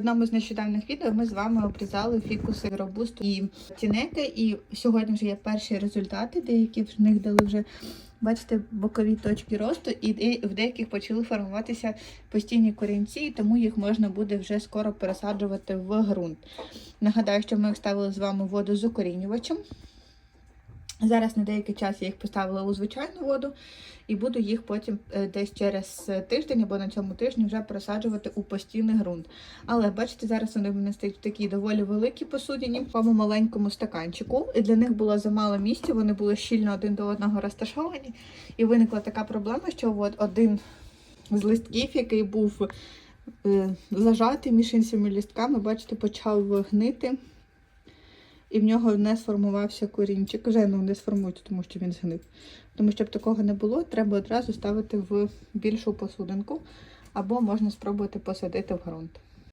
В одному з нещодавних відео ми з вами обрізали фікуси робусту і тінеки, і сьогодні вже є перші результати, деякі в них дали вже. Бачите, бокові точки росту, і в деяких почали формуватися постійні корінці, тому їх можна буде вже скоро пересаджувати в ґрунт. Нагадаю, що ми їх ставили з вами воду з укорінювачем. Зараз на деякий час я їх поставила у звичайну воду і буду їх потім е, десь через тиждень або на цьому тижні вже пересаджувати у постійний ґрунт. Але бачите, зараз вони в мене стоять в такій доволі великій посудині, в такому маленькому стаканчику. І для них було замало місця, вони були щільно один до одного розташовані. І виникла така проблема, що от один з листків, який був е, зажатий між іншими лістками, бачите, почав гнити. І в нього не сформувався корінчик. Вже ну, не сформується, тому що він згнив. Тому щоб такого не було, треба одразу ставити в більшу посудинку, або можна спробувати посадити в ґрунт.